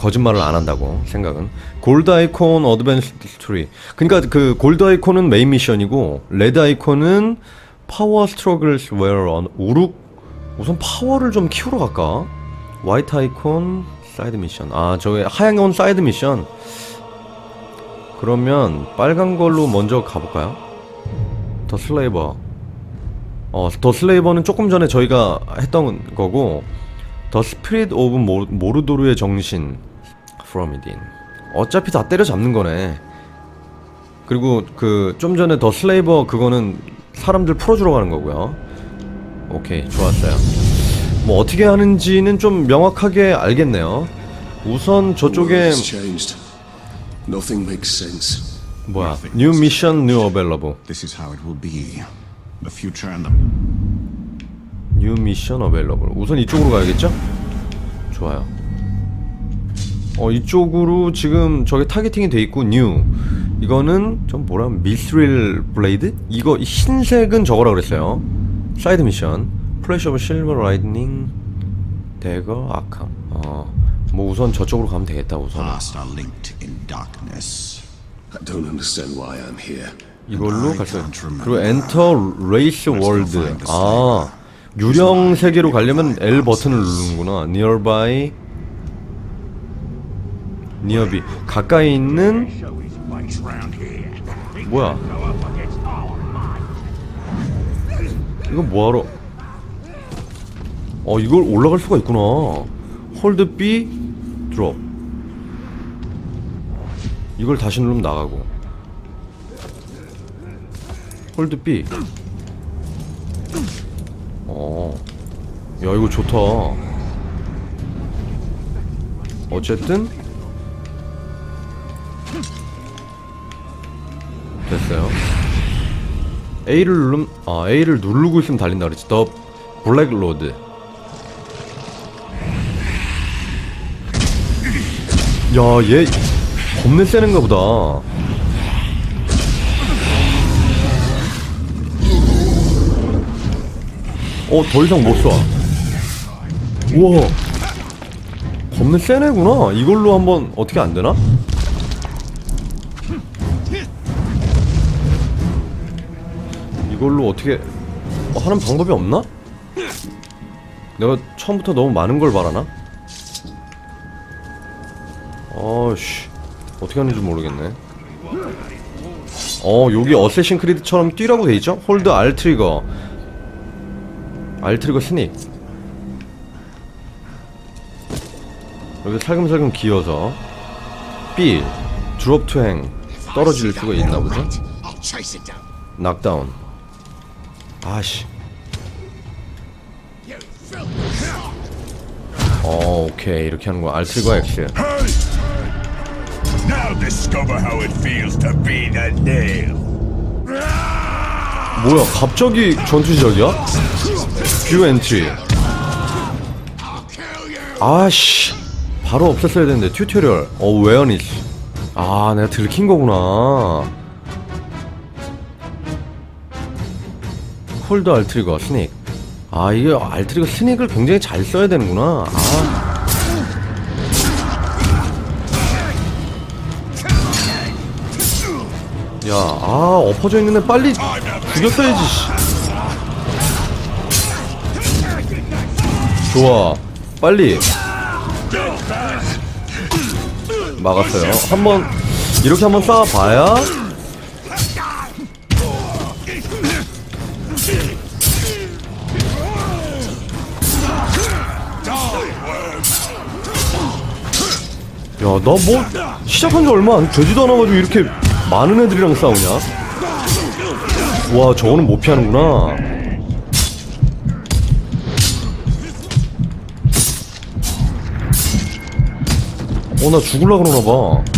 거짓말을 안 한다고 생각은. 골드 아이콘 어드밴스 스토리. 그러니까 그 골드 아이콘은 메인 미션이고 레드 아이콘은 파워 스트러글스 웨어 on 우룩? 우선 파워를 좀 키우러 갈까? 화이트 아이콘 사이드 미션. 아 저기 하얀 건 사이드 미션. 그러면 빨간 걸로 먼저 가볼까요? 더 슬레이버. 어, 더 슬레이버는 조금 전에 저희가 했던 거고 더 스피릿 오브 모- 모르도르의 정신 within. 어차피 다 때려잡는 거네. 그리고 그 좀 전에 더 슬레이버 그거는 사람들 풀어주러 가는 거고요. 오케이 좋았어요. 뭐 어떻게 하는지는 좀 명확하게 알겠네요. 우선 저쪽에. 뭐야 뉴 미션 뉴 어벨러브 This is how it will be. The future and the 뉴 미션 어벨러블 우선 이쪽으로 가야겠죠? 좋아요 어 이쪽으로 지금 저게 타겟팅이 돼 있고 뉴 이거는 좀 뭐라 미스릴 블레이드? 이거 이 흰색은 저거라 그랬어요. 사이드 미션 플래시 오브 실버 라이트닝 대거 아캄 어 뭐 우선 저쪽으로 가면 되겠다 우선. 이걸로 갈수 그리고 엔터 레이스 월드 아 유령 세계로 가려면 L 버튼을 누르는구나. Nearby nearby 가까이 있는 뭐야 이거 뭐하러 어 이걸 올라갈 수가 있구나 홀드 B 드롭 이걸 다시 누르면 나가고 홀드 B. 어. 야, 이거 좋다. 어쨌든 A를 누르면 아, A를 누르고 있으면 달린다 그랬지. 더 블랙 로드. 야, 얘 겁내 세는가 보다. 어, 더 이상 못 쏴. 우와. 겁내 세네구나. 이걸로 한번 어떻게 안 되나? 이걸로 어떻게 어, 하는 방법이 없나? 내가 처음부터 너무 많은 걸 바라나? 어씨 어떻게 하는지 모르겠네. 어 여기 어쌔신 크리드처럼 뛰라고 돼 있죠? 홀드 R 트리거 R 트리거 스닉 여기 살금살금 기어서 B 드롭 투행 떨어질 수가 있나 보죠? 낙다운 아씨. 어 오케이. 이렇게 하는 R 트리거 X. 뭐야 갑자기 전투 시작이야? 뷰 엔트리. 아씨. 바로 없앴어야 되는데 튜토리얼. 어 웨어니스 아 내가 들킨 거구나 홀드 알트리거 스닉 아 이게 알트리거 스닉을 굉장히 잘 써야 되는구나 아 야, 아, 엎어져 있는 애 빨리 죽였어야지, 씨. 좋아. 빨리. 막았어요. 한번, 이렇게 한번 쏴봐야. 야, 나 뭐, 시작한 지 얼마 안 되지도 않아가지고 이렇게 많은 애들이랑 싸우냐? 와, 저거는 못 피하는구나. 어, 나 죽을라 그러나 봐.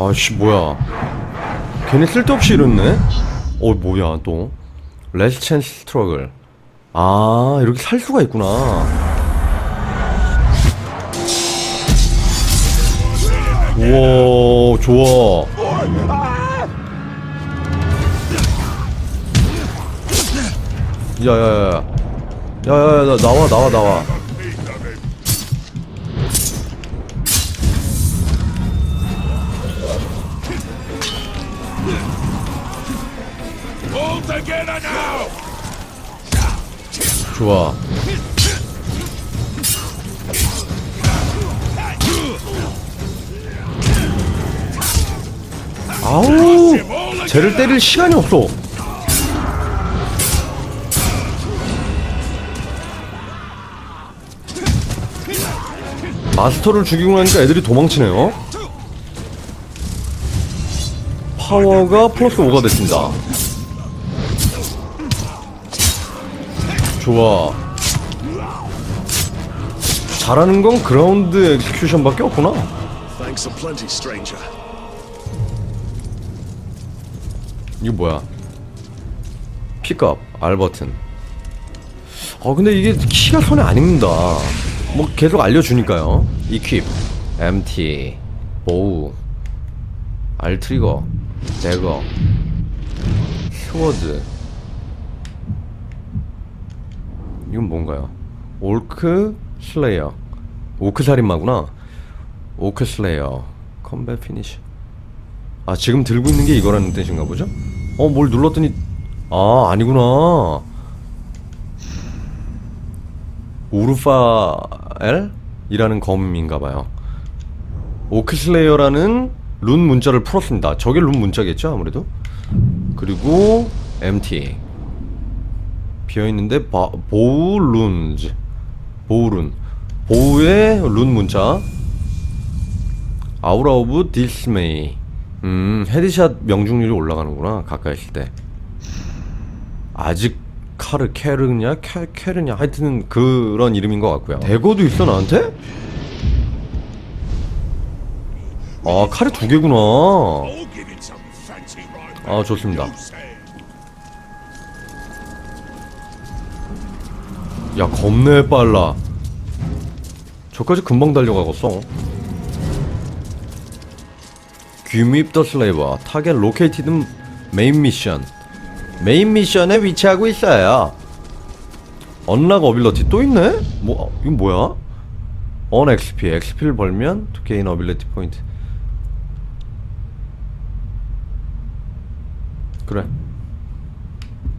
아씨 뭐야. 괜히 쓸데없이 이렇네? 어 뭐야 또? 레스 찬스 스트러글 아 이렇게 살 수가 있구나. 우와 좋아. 야야야 야야야야 나와 나와 나와. 좋아. 아우 쟤를 때릴 시간이 없어. 마스터를 죽이고 나니까 애들이 도망치네요. 파워가 플러스 5가 됐습니다 좋아. 잘하는 건 그라운드 엑스큐션밖에 없구나. 이거 뭐야? 픽업 알버튼. 어 근데 이게 키가 손에 안 익는다. 뭐 계속 알려주니까요. 이퀴 MT 보우 알트리거 대거 스워드 이건 뭔가요? 올크 슬레이어. 오크 살인마구나. 오크 슬레이어. 컴뱃 피니시 아 지금 들고 있는 게 이거라는 뜻인가 보죠? 어 뭘 눌렀더니 아 아니구나. 우르파엘? 이라는 검인가 봐요. 오크 슬레이어라는 룬 문자를 풀었습니다. 저게 룬 문자겠죠 아무래도? 그리고 MT 비어있는데 바, 보우 룬즈. 보우룬. 보우의 룬 문자. 아우라 오브 디스메이 음 헤드샷 명중률이 올라가는구나 가까이 있을 때. 아직 카르 캐르냐 캐, 캐르냐. 하여튼 그런 이름인 것 같고요. 대거도 있어 나한테? 아 카르 두 개구나. 아 좋습니다 야 겁내 빨라. 저까지 금방 달려가겠어. 귀밉 더 슬레이버. 타겟 로케이티드 메인 미션. 메인 미션에 위치하고 있어요. 언락 어빌러티 또 있네? 뭐 이건 뭐야? 언 XP XP를 벌면 to gain ability point. 그래.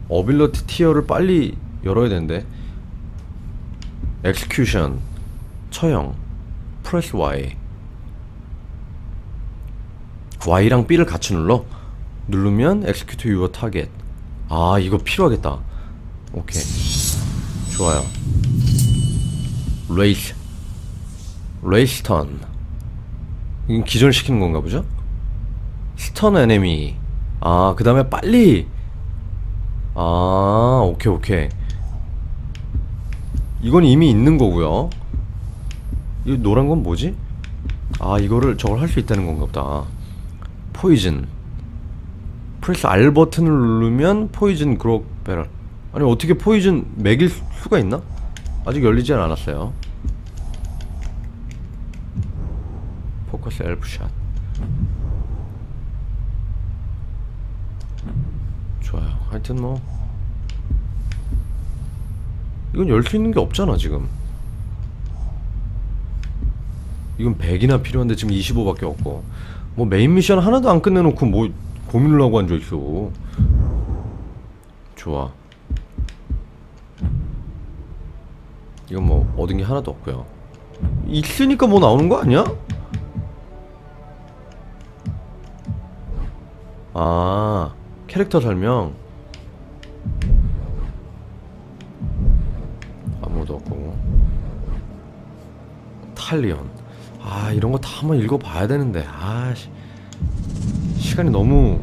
어빌러티 티어를 빨리 열어야 되는데 엑스큐션 처형. 프레스 Y. Y랑 B를 같이 눌러? 누르면 execute your target. 아 이거 필요하겠다. 오케이. 좋아요. 레이스 레이스 턴 이건 기절시키는 건가 보죠? 스턴 에네미 아그 다음에 빨리. 아 오케이 오케이 이건 이미 있는 거고요. 이 노란 건 뭐지? 아 이거를 저걸 할 수 있다는 건가 보다. 포이즌. 프레스 R 버튼을 누르면 포이즌 그로 배럴. 아니 어떻게 포이즌 매길 수- 수가 있나? 아직 열리지 않았어요. 포커스 엘프샷. 좋아요. 하여튼 뭐 이건 열 수 있는 게 없잖아 지금. 이건 100이나 필요한데 지금 25밖에 없고. 뭐 메인 미션 하나도 안 끝내놓고 뭐 고민을 하고 앉아있어. 좋아. 이건 뭐 얻은 게 하나도 없고요. 있으니까 뭐 나오는 거 아니야? 아 캐릭터 설명 탈리온. 아 이런 거 다 한번 읽어봐야 되는데. 아 씨. 시간이 너무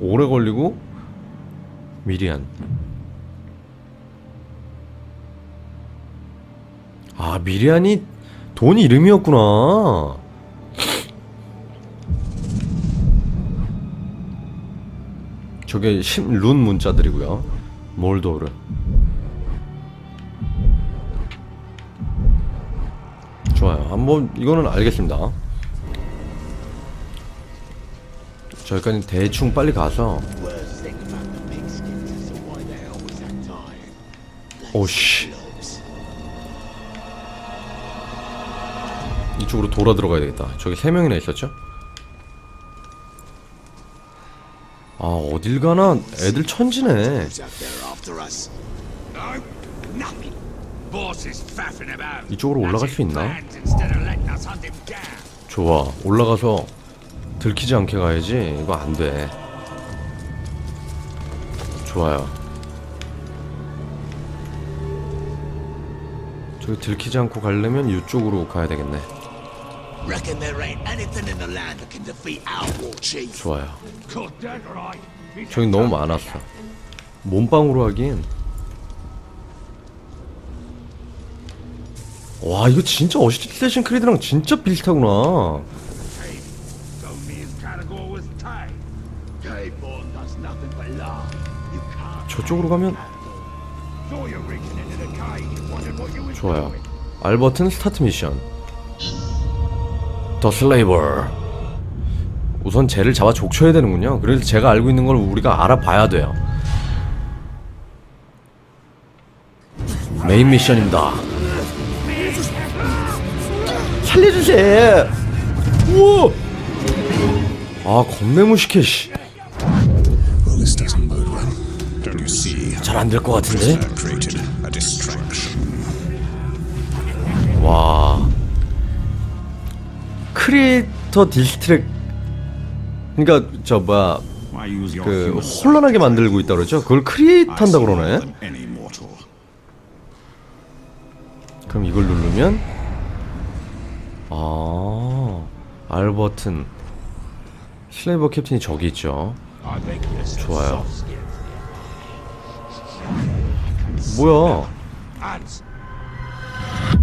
오래 걸리고 미리안. 아 미리안이 돈 이름이었구나. 저게 심, 룬 문자들이고요. 몰도르 좋아요. 한번 이거는 알겠습니다. 저기까지 대충 빨리 가서. 오씨. 이쪽으로 돌아 들어가야 되겠다. 저기 세 명이나 있었죠? 아 어딜 가나? 애들 천지네 이쪽으로 올라갈 수 있나? 좋아 올라가서 들키지 않게 가야지 이거 안돼 좋아요 저기 들키지 않고 가려면 이쪽으로 가야 되겠네 Reckon there ain't anything in the land that can defeat our war chief. 좋아요 저기 너무 많았어 몸빵으로 하긴 와 이거 진짜 어시스테이션 크리드랑 진짜 비슷하구나. 저쪽으로 가면 좋아요. 알버튼 스타트 미션 더 슬레이버 우선 쟤를 잡아 족쳐야 되는군요 그래서 제가 알고 있는 걸 우리가 알아봐야 돼요 메인 미션입니다 살려주세요 우와 아 겁내 무식해 see? 씨잘 안 될 것 같은데. 와 크리에이터 디스트랙 그러니까 저 뭐야 그 혼란하게 만들고 있다 그러죠 그걸 크리에이트 한다 그러네. 그럼 이걸 누르면 아 알버튼 슬레이버 캡틴이 저기 있죠 좋아요. 뭐야.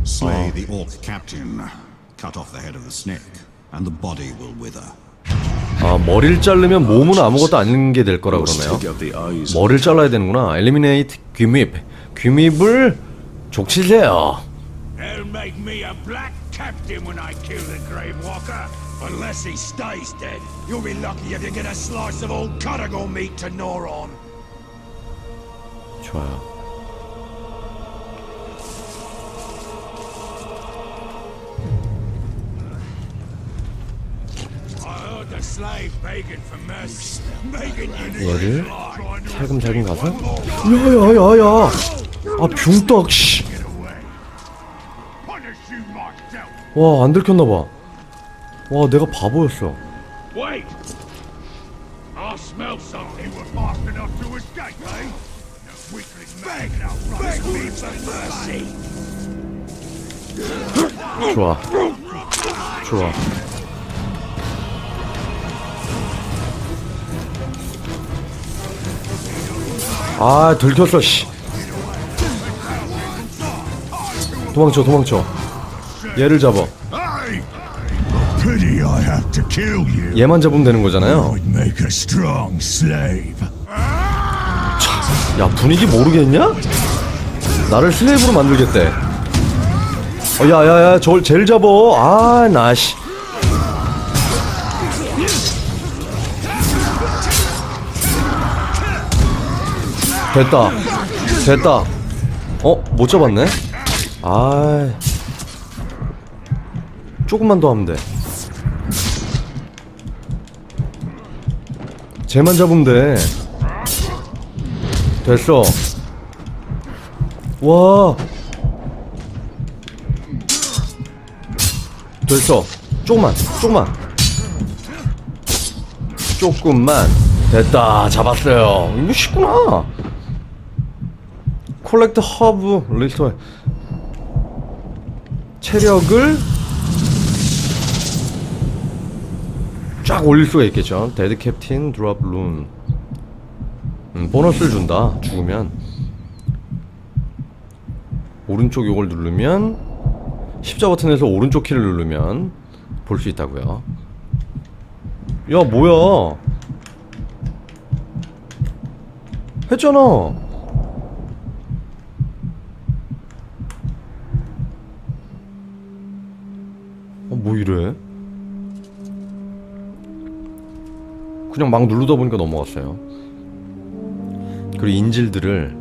Slay the orc captain. Cut off the head of the snake, and the body will wither. 아 머리를 자르면 몸은 아무것도 아닌 게 될 거라 그러네요. 머리를 잘라야 되는구나 엘리미네이트 귀밉 귀밉을 족치세요 They'll make me a black captain when I kill the Grave Walker. Unless he stays dead. You'll be lucky if you get a slice of old Cuttigle meat to gnaw on. 좋아요 I heard the slave begging for mercy. Begging you to 얘를 trying to 살금살금 가서 야야야야 아 붕떡 씨. 와, 안 들켰나봐. 와, 내가 바보였어. Wait! I smell something we're fast enough to escape, eh? The weakling man can outrun me for mercy. 좋아. 좋아. 아, 들켰어, 씨. 도망쳐, 도망쳐. 얘를 잡아. 얘만 잡으면 되는 거잖아요. 야, 분위기 모르겠냐? 나를 슬레이브로 만들겠대. 어, 야, 야, 야, 저걸 쟤를 잡어. 아, 나, 씨. 됐다. 됐다. 어, 못 잡았네? 아 조금만 더 하면 돼. 쟤만 잡으면 돼. 됐어. 와. 됐어. 조금만, 조금만. 조금만. 됐다. 잡았어요. 이거 쉽구나. 콜렉트 허브 리스토 체력을 쫙 올릴 수가 있겠죠. 데드 캡틴 드롭 룬. 음, 보너스를 준다. 죽으면 오른쪽 요걸 누르면 십자 버튼에서 오른쪽 키를 누르면 볼 수 있다고요. 야 뭐야? 했잖아. 어, 뭐 이래? 그냥 막 누르다 보니까 넘어갔어요. 그리고 인질들을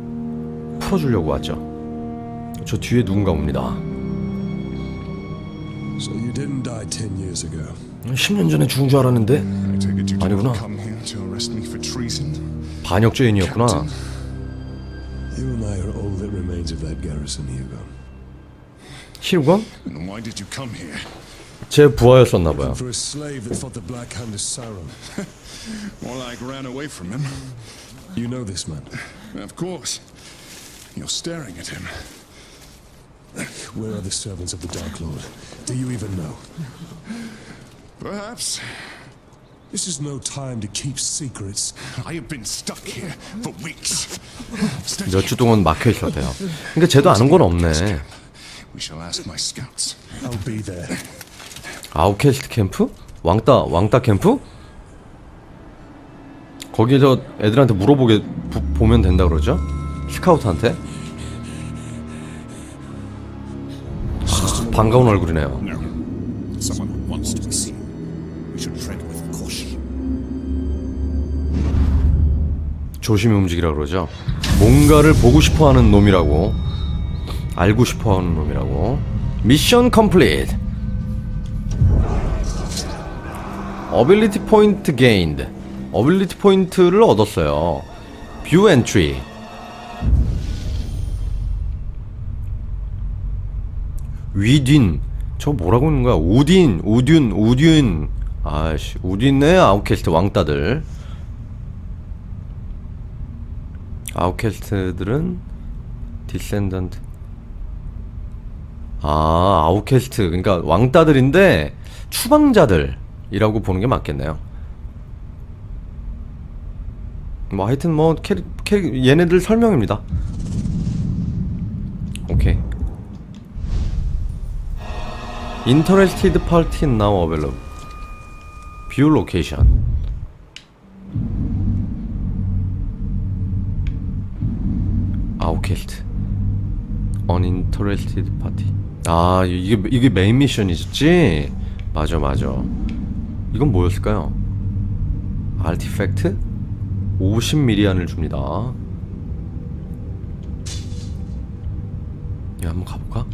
풀어주려고 하죠. 저 뒤에 누군가 옵니다. So you didn't die ten years ago. 10년 전에 죽은 줄 알았는데 아니구나. 반역 죄인이었구나. Garrison, Hugo. 희우건 제 부하였었나 봐요. For a slave that fought the Black Hand of Sauron. More like ran away from him. You know this man. Of course. You're staring at him. Where are the servants of the Dark Lord? Do you even know? Perhaps. This is no time to keep secrets. I have been stuck here for weeks. Steady. 몇주 동안 막혀 있었대요. 그러니까 쟤도 아는 건 없네. We shall ask my scouts. I'll be there. 아웃캐스트 캠프? 왕따 왕따 캠프? 거기서 애들한테 물어보게 부- 보면 된다 그러죠? 스카우트한테? 하, 반가운 얼굴이네요. 조심히 움직이라 그러죠. 뭔가를 보고 싶어하는 놈이라고, 알고 싶어하는 놈이라고. 미션 컴플리 어빌리티 포인트 게인드. 어빌리티 포인트를 얻었어요. 뷰 엔트리. 위딘. 저 뭐라고 있는 거야? 우딘, 우딘, 우딘. 아씨, 우딘의 아웃캐스트 왕따들. 아웃캐스트들은 디센던트 아 아웃캐스트 그러니까 왕따들인데 추방자들 이라고 보는 게 맞겠네요 뭐 하여튼 뭐 캐릭, 캐릭 얘네들 설명입니다 오케이 Interested party now available View location 아웃캐스트 Uninterested party 아 이게 이게 메인 미션이었지 맞아 맞아 이건 뭐였을까요 아티팩트 50미리안을 줍니다 야 한번 가볼까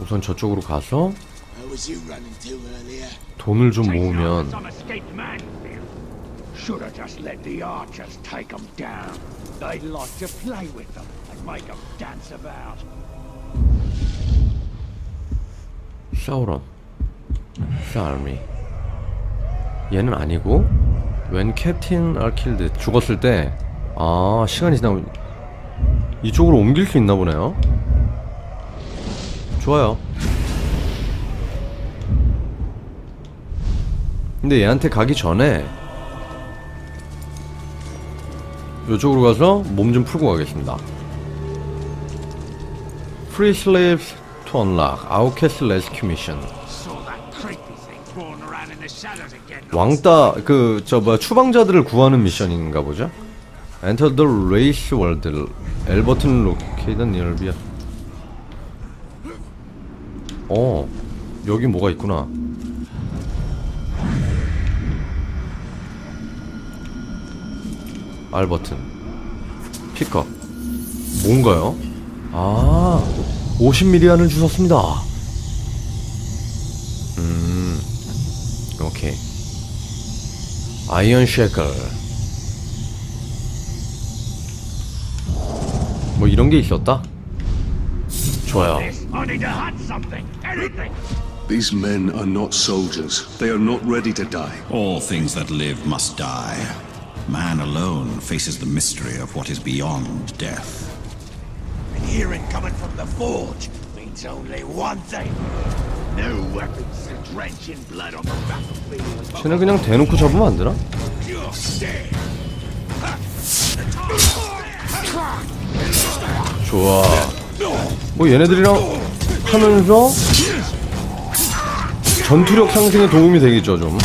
우선 저쪽으로 가서? 돈을 좀 모으면 Some escaped man. Should have just let the archers take them down. They'd like to play with them and make them dance about. 사우런 사알미. 얘는 아니고 웬 캡틴 알킬드 죽었을 때 아 시간이 지나면 이쪽으로 옮길 수 있나 보네요. 좋아요. 근데 얘한테 가기 전에 이쪽으로 가서 몸 좀 풀고 가겠습니다. Free slaves to unlock Outcast Rescue Mission. 왕따 그 저 뭐야 추방자들을 구하는 미션인가 보죠. Enter the race world. L 버튼 located nearby. 어 여기 뭐가 있구나. R 버튼. 픽업. 뭔가요? 아 50미리안을 주셨습니다. 음 오케이. 아이언 쉐클 뭐 이런 게 있었다? 좋아요 This, I need to hunt something, anything. These men are not soldiers. They are not ready to die. All things that live must die. Man alone faces the mystery of what is beyond death. Hearing coming from the forge means only one thing. No weapons to drench in blood on the battlefield. 쟤는 그냥 대놓고 잡으면 안 되나? You're dead. 좋아 뭐 얘네들이랑 하면서 전투력 상승에 도움이 되겠죠 좀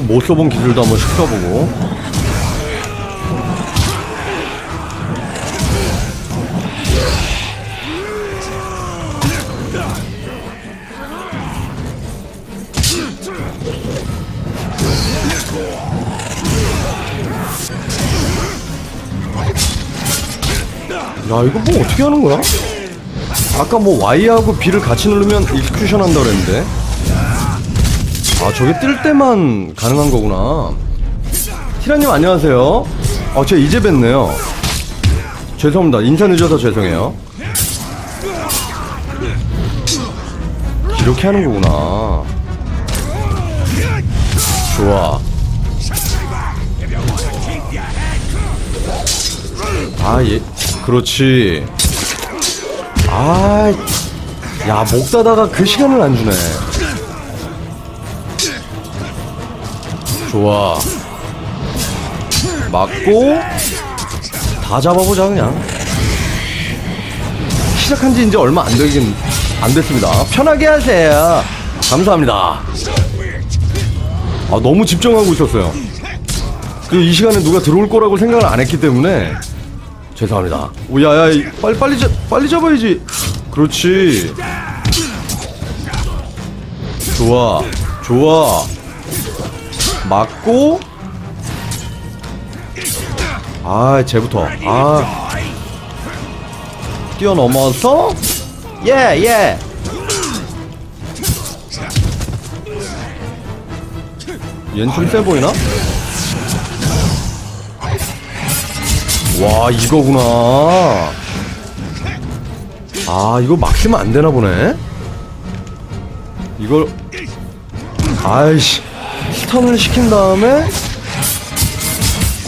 못 써본 기술도 한번 시켜보고 야 이거 뭐 어떻게 하는 거야? 아까 뭐 Y하고 B를 같이 누르면 익스큐션 한다 그랬는데 아 저게 뜰 때만 가능한 거구나. 티라님 안녕하세요. 아 제가 이제 뵀네요. 죄송합니다. 인사 늦어서 죄송해요. 이렇게 하는 거구나. 좋아. 아, 예. 그렇지. 아, 야, 목 닫아가 그 시간을 안 주네. 좋아. 맞고, 다 잡아보자, 그냥. 시작한 지 이제 얼마 안 되긴, 안 됐습니다. 편하게 하세요. 감사합니다. 아, 너무 집중하고 있었어요. 그이 시간에 누가 들어올 거라고 생각을 안 했기 때문에 죄송합니다. 오, 야, 야, 이- 빨리, 빨리, 잡, 빨리 잡아야지. 그렇지. 좋아, 좋아. 맞고. 아, 쟤부터. 아. 뛰어넘어서. 예, 예. 얜좀 세 보이나? 와 이거구나 아 이거 막 쓰면 안 되나 보네 이걸 아이씨 스턴을 시킨 다음에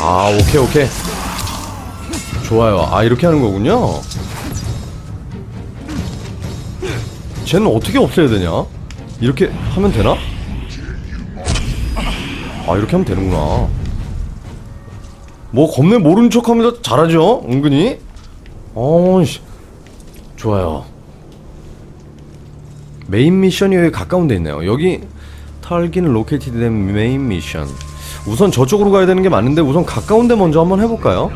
아 오케이 오케이. 좋아요. 아 이렇게 하는 거군요. 쟤는 어떻게 없애야 되냐? 이렇게 하면 되나? 아 이렇게 하면 되는구나. 뭐 겁내 모르는 척하면서 잘하죠 은근히? 어씨. 좋아요. 메인 미션이 여기 가까운 데 있네요. 여기 탈긴 로케이티드 된 메인 미션 우선 저쪽으로 가야 되는 게 맞는데 우선 가까운 데 먼저 한번 해볼까요?